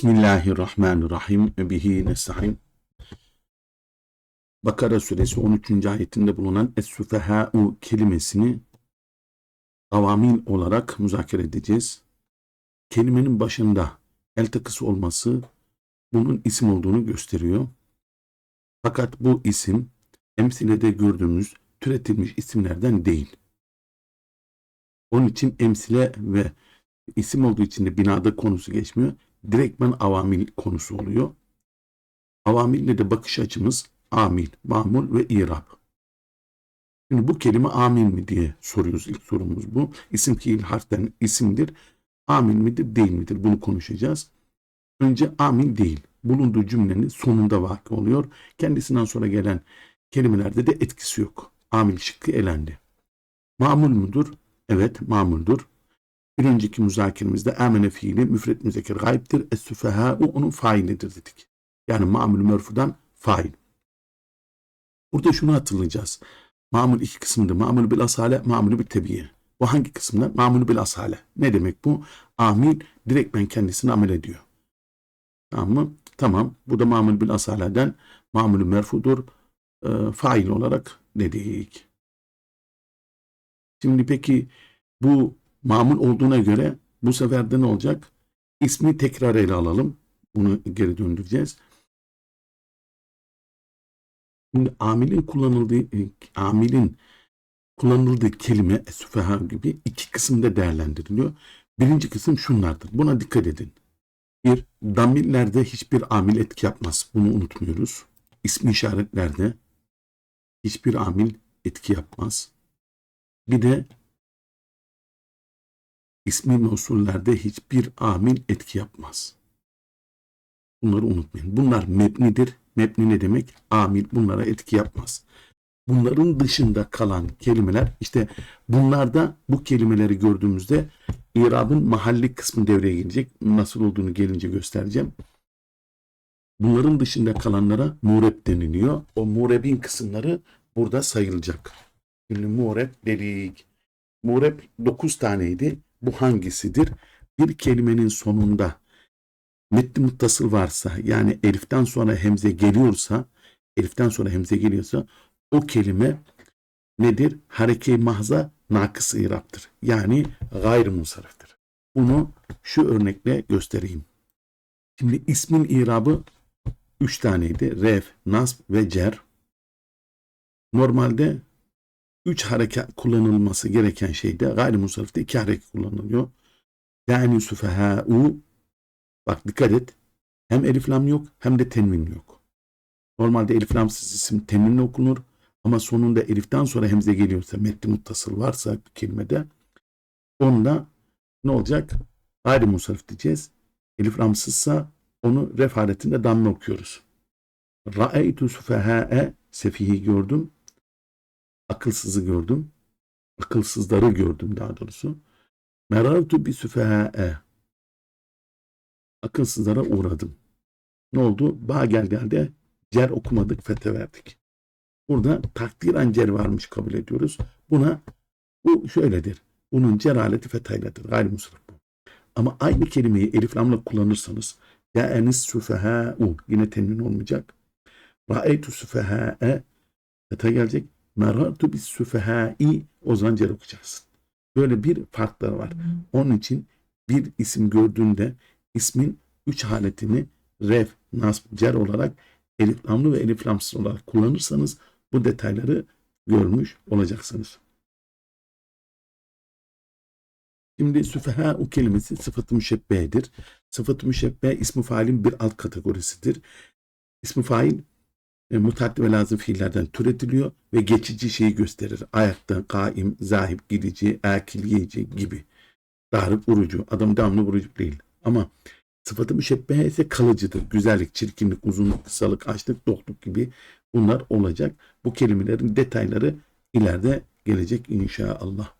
Bismillahirrahmanirrahim. Bihi nesta'in. Bakara suresi 13. ayetinde bulunan Es-Süfehâ'u kelimesini avamil olarak müzakere edeceğiz. Kelimenin başında el takısı olması bunun isim olduğunu gösteriyor. Fakat bu isim emsilede gördüğümüz türetilmiş isimlerden değil. Onun için emsile ve isim olduğu için de binada konusu geçmiyor. Direktmen avamil konusu oluyor. Avamille de bakış açımız amil, mamul ve irab. Şimdi bu kelime amil mi diye soruyoruz. İlk sorumuz bu. İsim fiil harften isimdir. Amil midir değil midir bunu konuşacağız. Önce amil değil. Bulunduğu cümlenin sonunda vakı oluyor. Kendisinden sonra gelen kelimelerde de etkisi yok. Amil şıkkı elendi. Mamul mudur? Evet mamuldur. Bir önceki müzakeremizde amene fiili müfret müzeker gayiptir. Es-süfehâ'u onun failidir dedik. Yani mamul mörfudan fail. Burada şunu hatırlayacağız. Mamul iki kısımda. Mamul bil asale, mamul bil tebiye. Bu hangi kısımda? Mamul bil asale. Ne demek bu? Amil direkt ben kendisini amel ediyor. Tamam mı? Tamam. Bu da mamul bil asaleden mamul merfudur. E, fail olarak dedik. Şimdi peki bu mamul olduğuna göre bu sefer de ne olacak? İsmi tekrar ele alalım. Bunu geri döndüreceğiz. Şimdi amilin kullanıldığı e, amilin kullanıldığı kelime süfeha gibi iki kısımda değerlendiriliyor. Birinci kısım şunlardır. Buna dikkat edin. Bir, damillerde hiçbir amil etki yapmaz. Bunu unutmuyoruz. İsmi işaretlerde hiçbir amil etki yapmaz. Bir de ismi mevsullerde hiçbir amil etki yapmaz. Bunları unutmayın. Bunlar mebnidir. Mebni ne demek? Amil bunlara etki yapmaz. Bunların dışında kalan kelimeler işte bunlarda bu kelimeleri gördüğümüzde İrab'ın mahalli kısmı devreye gelecek. Nasıl olduğunu gelince göstereceğim. Bunların dışında kalanlara mureb deniliyor. O murebin kısımları burada sayılacak. Şimdi mureb dedik. Mureb 9 taneydi. Bu hangisidir? Bir kelimenin sonunda metni muttasıl varsa yani eliften sonra hemze geliyorsa eliften sonra hemze geliyorsa o kelime nedir? Hareke-i mahza nakıs iraptır. Yani gayrı musarıftır. Bunu şu örnekle göstereyim. Şimdi ismin irabı üç taneydi. Ref, nasb ve cer. Normalde üç hareket kullanılması gereken şeyde gayri musarrifte iki hareket kullanılıyor. Yani süfehâ'u bak dikkat et. Hem elif lam yok hem de tenvin yok. Normalde elif lamsız isim tenvinle okunur. Ama sonunda eliften sonra hemze geliyorsa, metni muttasıl varsa bir kelimede onda ne olacak? Gayri musarif diyeceğiz. Elif ramsızsa onu ref haletinde damme okuyoruz. Ra'eytu sufehâ'e sefihi gördüm. Akılsızı gördüm. Akılsızları gördüm daha doğrusu. Merartu bi süfehâ'e akılsızlara uğradım. Ne oldu? Ba gel geldi. Cer okumadık, fete verdik. Burada takdiren cer varmış kabul ediyoruz. Buna bu şöyledir. Bunun ceraleti fethayladır. Gayrimusrif bu. Ama aynı kelimeyi elif lamla kullanırsanız ya enis süfehâ'u yine temin olmayacak. Ra'eytu süfehâ'e fetha gelecek. Merartu bis süfehâ'i o zaman cer okuyacaksın. Böyle bir farkları var. Onun için bir isim gördüğünde ismin üç haletini ref, nasb, cer olarak elif lamlı ve elif lamsız olarak kullanırsanız bu detayları görmüş olacaksınız. Şimdi süfeha u kelimesi sıfat-ı müşebbehedir. Sıfat-ı müşebbehe ismi failin bir alt kategorisidir. İsmi fail e, mutaddi ve lazım fiillerden türetiliyor ve geçici şeyi gösterir. Ayakta, kaim, zahip, gidici, akil, yiyici gibi. Darip, vurucu. Adam devamlı vurucu değil. Ama sıfatı müşebbehe ise kalıcıdır. Güzellik, çirkinlik, uzunluk, kısalık, açlık, dokluk gibi bunlar olacak. Bu kelimelerin detayları ileride gelecek inşallah.